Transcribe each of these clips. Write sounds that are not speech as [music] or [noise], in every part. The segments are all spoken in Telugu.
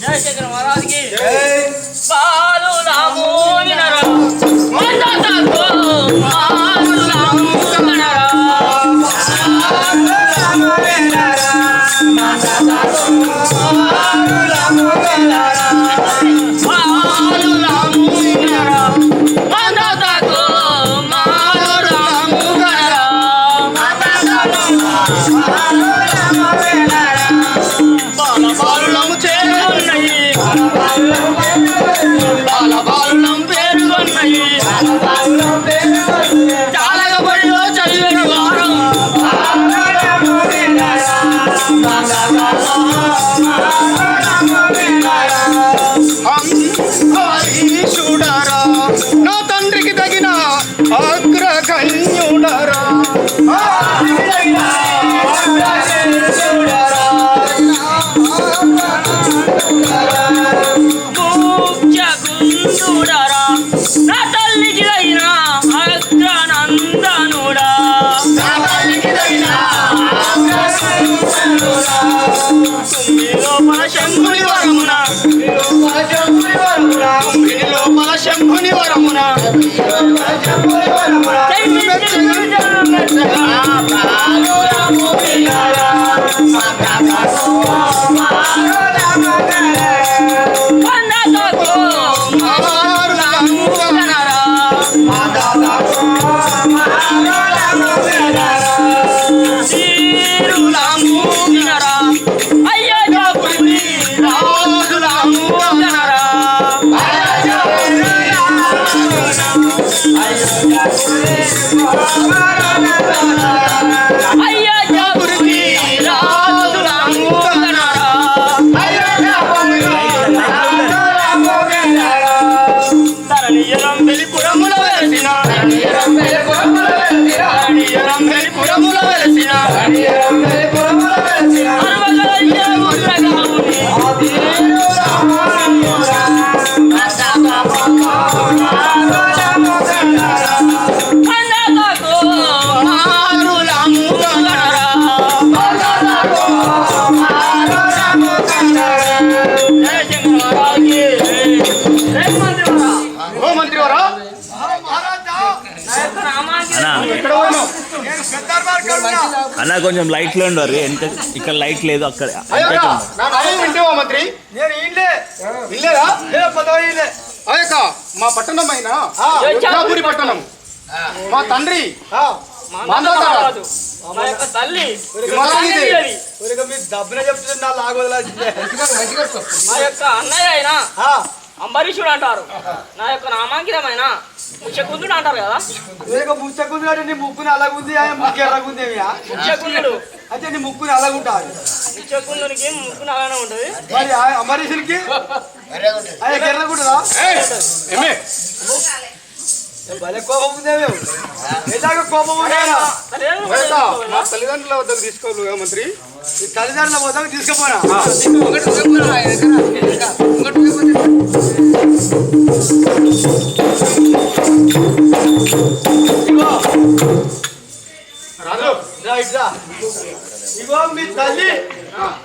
జయ శంకర మహారాజ్కి. శంభుని జై అయ్యా అన్న కొంచెం లైట్లో ఉండరు వెనక ఇక్కడ లైట్ లేదు అక్కడ మంత్రి? నేను ఇల్లే ఇల్లే అయ్యక మా పట్టణం అయిన? పట్టణం. మా తండ్రి. మందరాజు మా యొక్క తల్లి. విమలాదేవి. ఊరిక మీరు దబ్బున చెప్తున్నారు నా లాగు వదలాల్సిందే మా యొక్క అన్నయ్య అయిన. ఆ, అంబరీషుడు అంటారు. నా యొక్క నామాంకితమైన ముచ్చకుందుడు అంటారు కదా. ఊరిక ముచ్చకుంది అంటే నీ ముక్కుని అలాగుంది ముక్కు ఎర్రగుందేమియా ముచ్చకుందుడు. అయితే నీ ముక్కుని అలాగుంటాది ముచ్చకుందునికి ముక్కు అలానే ఉంటది. మరి ఆ అమరీషులకి ఆయన ఎర్రగుంటుందా? భలే కోపం ఉందేమో ఎలాగ కోపం ఉండేనా అదేం తల్లిదండ్రుల వద్దకు తీసుకోవాలి మంత్రి. ఈ తల్లిదండ్రుల మొదలు తీసుకుపోనా ఇగో రాజు రా. ఇట్లా ఇగో మీ తల్లి.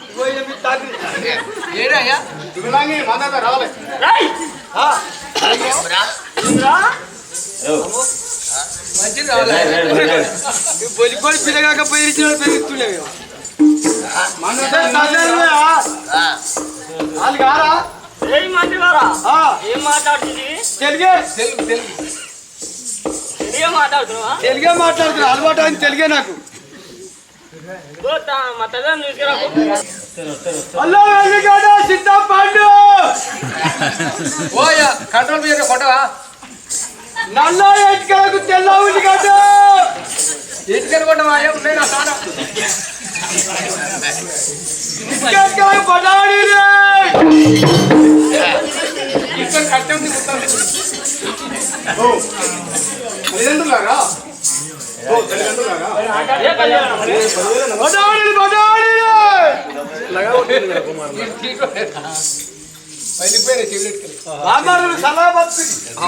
ఇగో ఇది మీ తండ్రి విమలాంగి మా దగ్గర రావాలి. రాయ్! ఆ, [laughs] పిల్లగాక వాళ్ళు కారా? ఏం మాట్లాడుతుంది? తెలుగే? ఏం మాట్లాడుతున్నావా? తెలుగే మాట్లాడుతున్నా అలవాటు అని తెలుగే నాకు. కంట్రోల్ మీద కొట్టవా నల్ల ఎటుకలకు తెల్ల ఉల్లిగడ్డ ఎటుకలు కొట్టవా? ఉన్నాయి నా తాన ఇటుకలకు రే. ఇక్కడ తల్లిదండ్రులారా?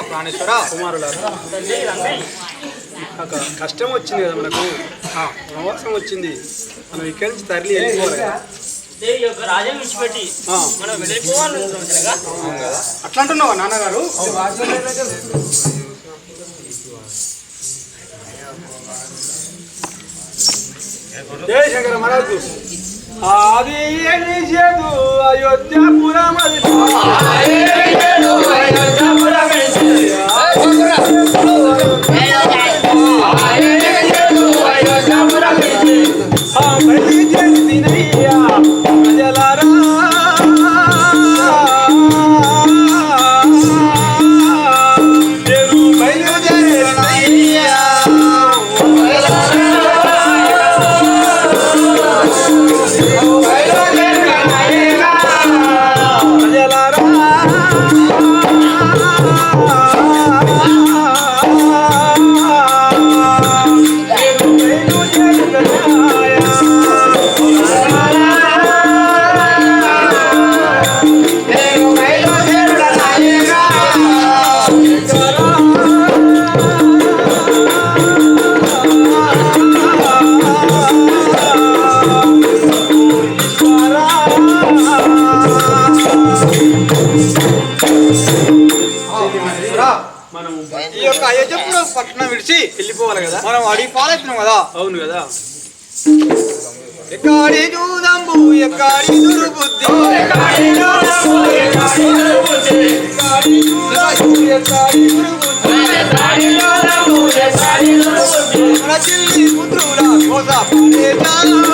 ప్రాణేశ్వర కుమారులారా. కష్టం వచ్చింది కదా మనకు. ప్రవాసం వచ్చింది. మనం ఇక్కడి నుంచి తరలి వెళ్ళిపోవాలి అనుకుంటున్నాగా? అట్లా అంటున్నావా నాన్నగారు? జయ శంకర మహారాజు. ఆది ఏమి చేదు? అయోధ్యాపురం మనం అడిగి పాలెత్తున్నాం కదా. అవును కదా. ఎక్కడి చూదంబు ఎక్కడి దుర్బుద్ధి? ఎక్కడి చూదంబు ఎక్కడి దుర్బుద్ధి? ఎక్కడి చూదంబు ఎక్కడి దుర్బుద్ధి? మన చిల్లి పుత్రుల కోస అయ్యో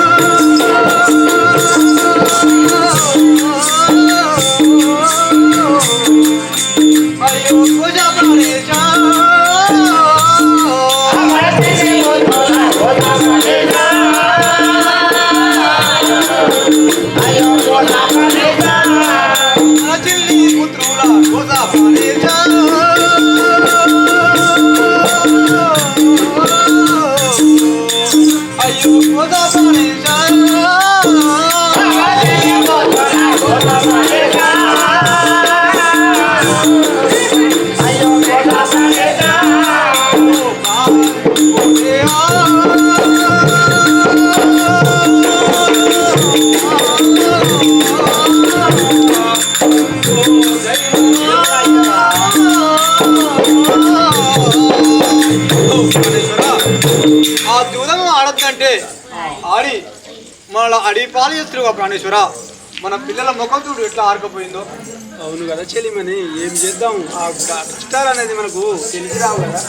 మన అడిగి పాలు చేస్తారు ప్రాణేశ్వర. మన పిల్లల ముఖం చూడు ఎట్లా ఆరకపోయిందో. అవును కదా చెలిమని ఏం చేద్దాం? ఆ కష్టాలు అనేది మనకు తెలిసి రావు కదా.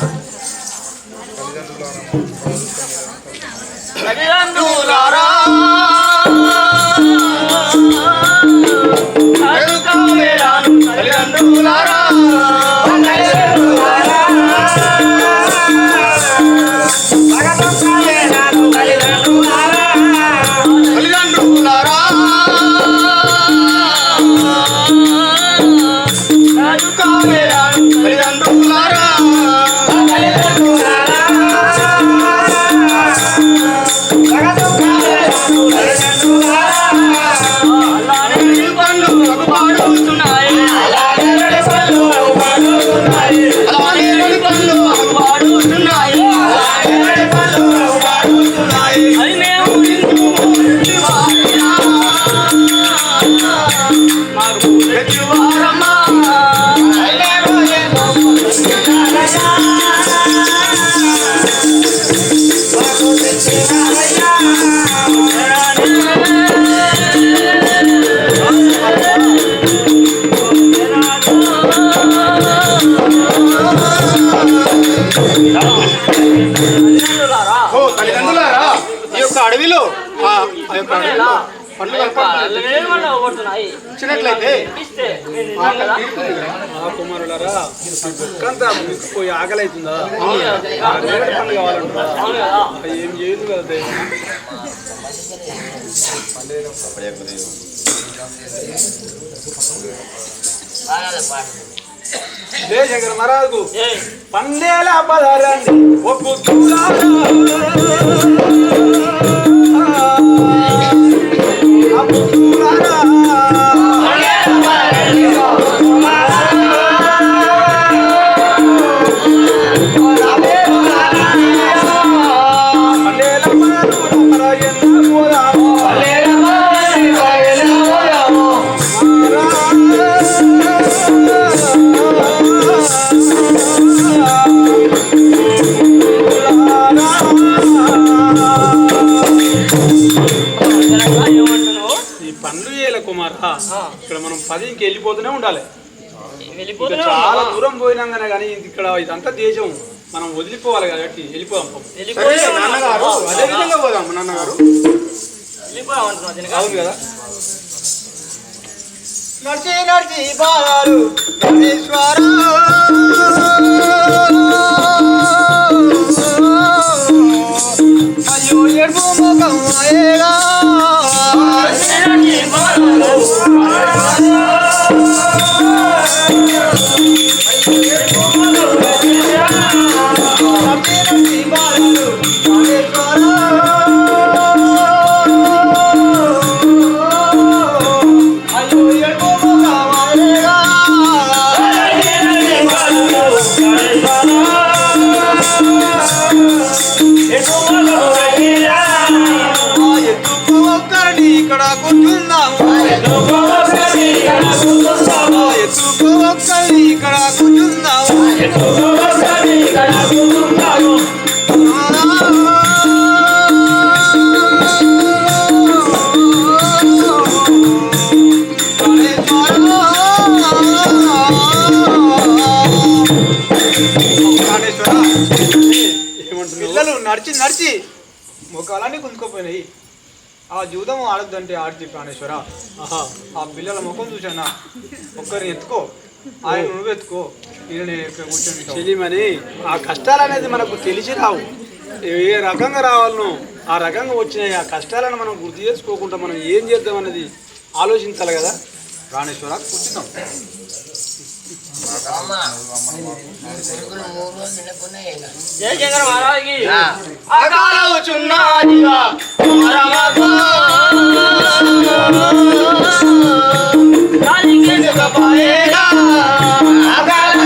తల్లిదండ్రులారా, ఓ ఇచ్చినట్లయితే కుమారులారా దుఃఖంతా పోయి ఆకలి అవుతుందా నేరేడు పండు కావాలంటారా ఏం చేయదు కదా జయ శంకర మహారాజుకు పందేల పదరండి వెళ్ళిపోతూనే ఉండాలి. చాలా? దూరం పోయినాగానే కానీ ఇక్కడ ఇదంతా దేశం మనం వదిలిపోవాలి కాబట్టి వెళ్ళిపోదాం నాన్నగారు ఉన్నావా? అదే విధంగా పోదాం నాన్నగారు. వెళ్ళిపోదామంటున్నావు జనక? అవును కదా? నడిచి అయ్యో ఎడుపు ముఖం అయ్యేగా నడిచి నడిచి ముఖాలన్నీ గుంజుకోపోయినాయి ఆ జూదం ఆడొద్దంటే ఆడితే ప్రాణేశ్వర. ఆహా ఆ పిల్లల ముఖం చూసానా ఒక్కరిని ఎత్తుకో. ఆయన నువ్వు ఎత్తుకో. ఈయన కూర్చొని ఆ కష్టాలు అనేది మనకు తెలిసి రావు. ఏ రకంగా రావాలనో ఆ రకంగా వచ్చినాయి. ఆ కష్టాలను మనం గుర్తు చేసుకోకుండా మనం ఏం చేద్దాం అన్నది ఆలోచించాలి కదా? ప్రాణేశ్వర కూర్చుందాం జయ శంకర మహారాజుకి అకాల అకాల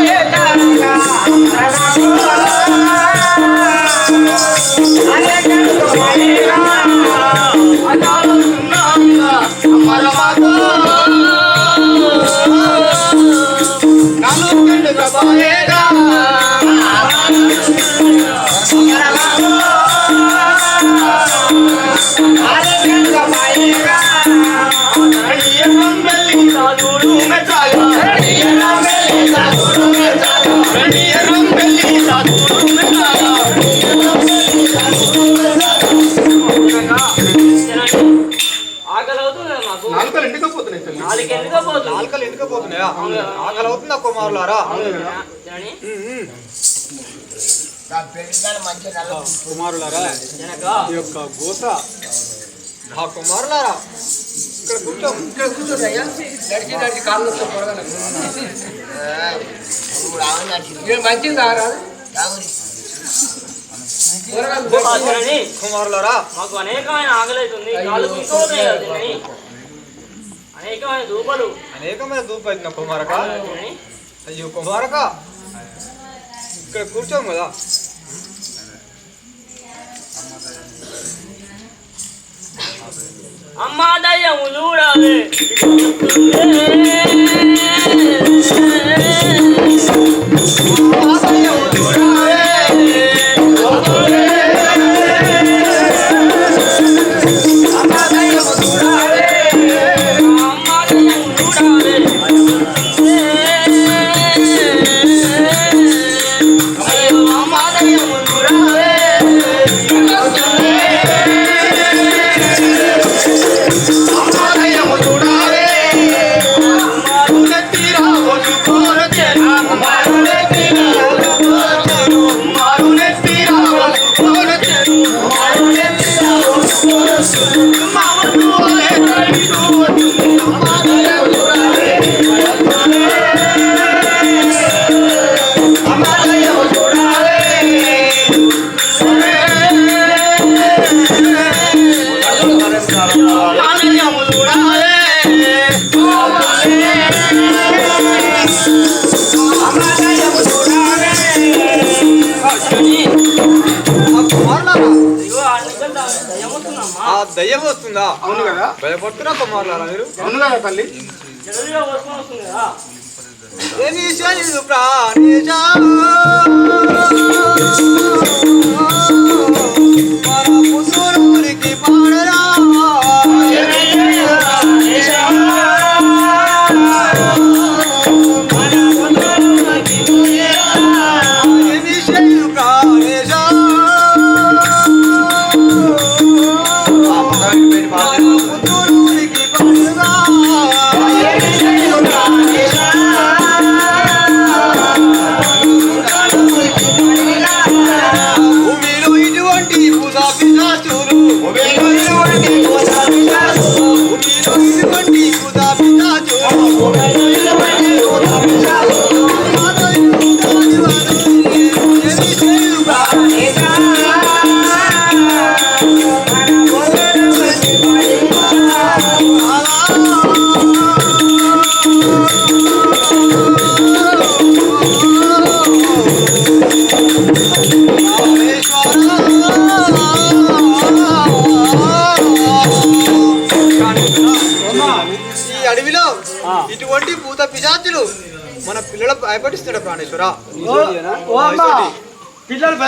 పోతుంది ఆకలి ఎందుకు పోతున్నాయా? ఆకలి అవుతుందా కుమారులారా? జనని కుమారులారా ఈ యొక్క గోత ఆ కుమారులారా ఇక్కడ కూర్చో ఇక్కడ కాళ్ళు మంచిది కుమారులారా మాకు అనేకమైన ఆకలి అవుతుంది కాళ్ళు కూర్చోతున్నాయి కదా జనని అనేకమైన దూపలు అనేకమైన ధూప అవుతున్న కుమారక. జనని అయ్యో కుమారక. ఇక్కడ కూర్చోం కదా. అమ్మా దయ్యము చూడాలి తల్లి? జడలిలో వస్తువులు వస్తుంది ఏమి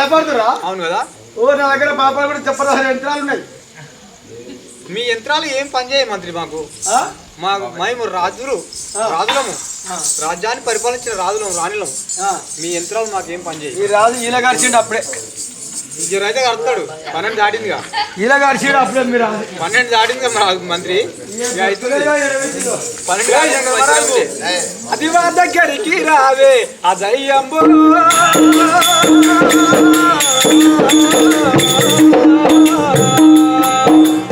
భయపడుతురా అవును కదా? ఓ నా దగ్గర పాపాలు కూడా చెప్పరాదు యంత్రాలు ఉన్నాయి. మీ యంత్రాలు ఏం పనిచేయ మంత్రి మాకు ఆ? మా మేము రాజులు రాజులము. రాజ్యాన్ని పరిపాలించిన రాజులము రాణులము ఆ. మీ యంత్రాలు మాకేం పనిచేయ ఈ రాజు ఈల గడిచిండు అప్పుడే అయితే కడతాడు. పన్నెండు దాటిందిగా. ఈల గడిచిండు అప్పుడే మీరు. పన్నెండు మంత్రి. దాటింది ఉంది. అది. మా దగ్గరికి రావే. అదయ్యంబు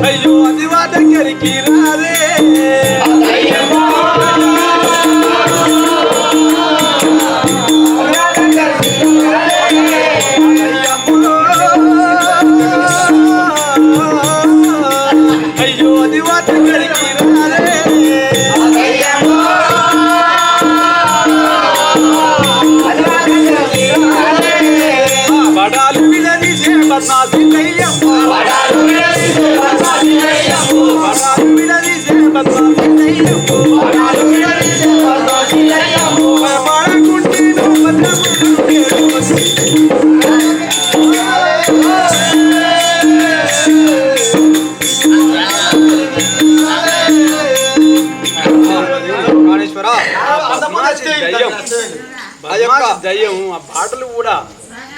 అయ్యో అది మా దగ్గరికి రావే.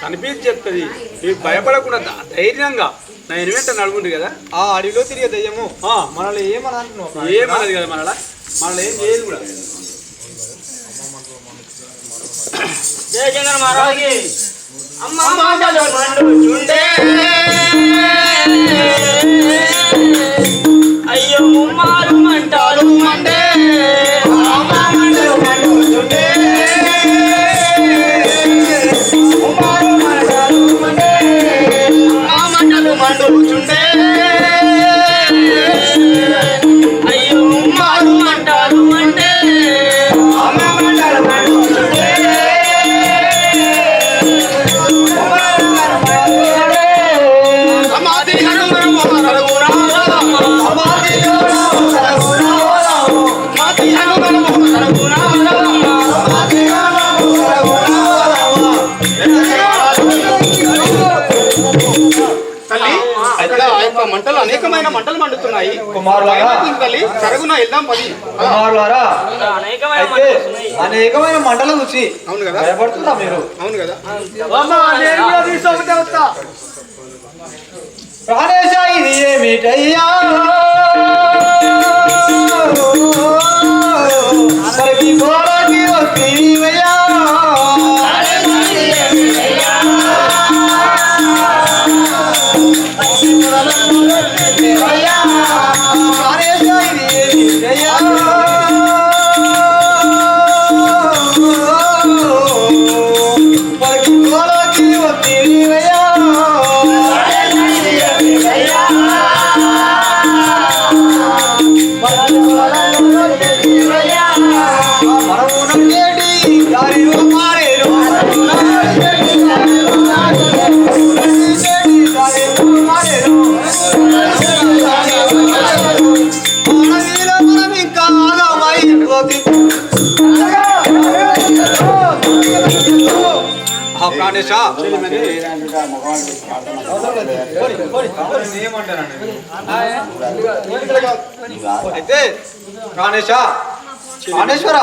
కనిపించి చెప్తుంది మీకు భయపడకుండా ధైర్యంగా నా ఎనిమిట నడుముంది కదా? ఆ అడవిలో తిరిగే దయ్యము. ఆ, మనల్ని ఏమని అంటున్నావు ఏమన్నది కదా మనలా? మనల్ని ఏం చేయదు కూడా. మహారాజుకి. అమ్మ అయ్యో ముమ్మారు మంటలు మండే. మండుతున్నాయి కుమారులారా ఏమవుతుంది తల్లి సరుగున వెళ్దాం పది. కుమారులారా అనేకమైన అయితే. అనేకమైన మంటలు చూసి అవును కదా? భయపడుతున్నా మీరు? అవును కదా? ప్రాణేశ ఇది అయితే ప్రాణేశ్వర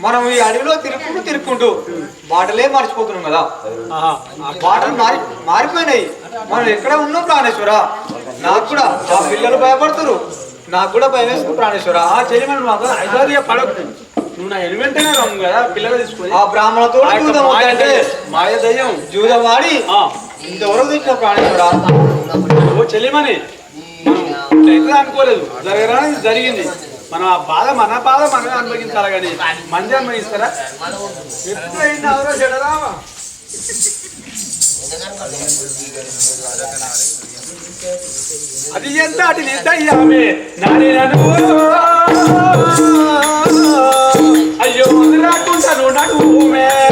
మనం ఈ అడవిలో తిరుక్కుంటూ తిరుక్కుంటూ బాటలే మర్చిపోతున్నాం కదా. బాటలు మారి మారిపోయినాయి. మనం ఎక్కడ ఉన్నాం ప్రాణేశ్వర? నాకు కూడా ఆ పిల్లలు భయపడుతురు. నాకు కూడా భయం వేస్తుంది ప్రాణేశ్వర. ఆ చెల్లిమని మాకు ఐదారు పడకు. నువ్వు నా ఎలిమెంటనే రాము కదా పిల్లలు తీసుకొని. ఆ బ్రాహ్మణతో జూదం మాయ దయ్యం, మాయ దయ్యం. జూదం వాడి ఆ, ఇంతవరకు తెచ్చిన ప్రాణేశ్వర ఓ చెల్లిమని మనం అనుకోలేదు. జరగడానికి జరిగింది. మనం ఆ బాధ మన బాధ మనమే అనుభవించాలి కానీ మంది అనుభవిస్తారా? చెడరామా అది ఎంత అటు నిద్దయ్యామే నాని నన్ను I'm not cool, man.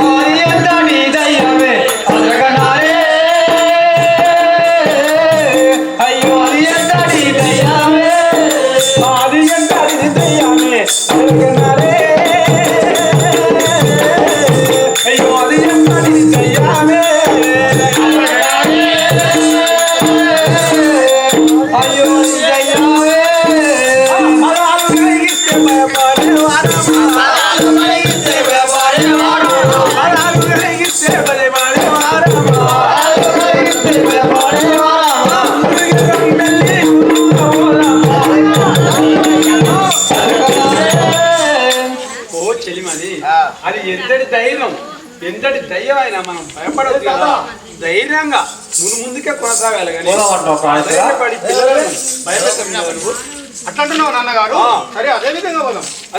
అట్లా అంటున్నావు నాన్నగారు. సరే అదే విధంగా పోదాం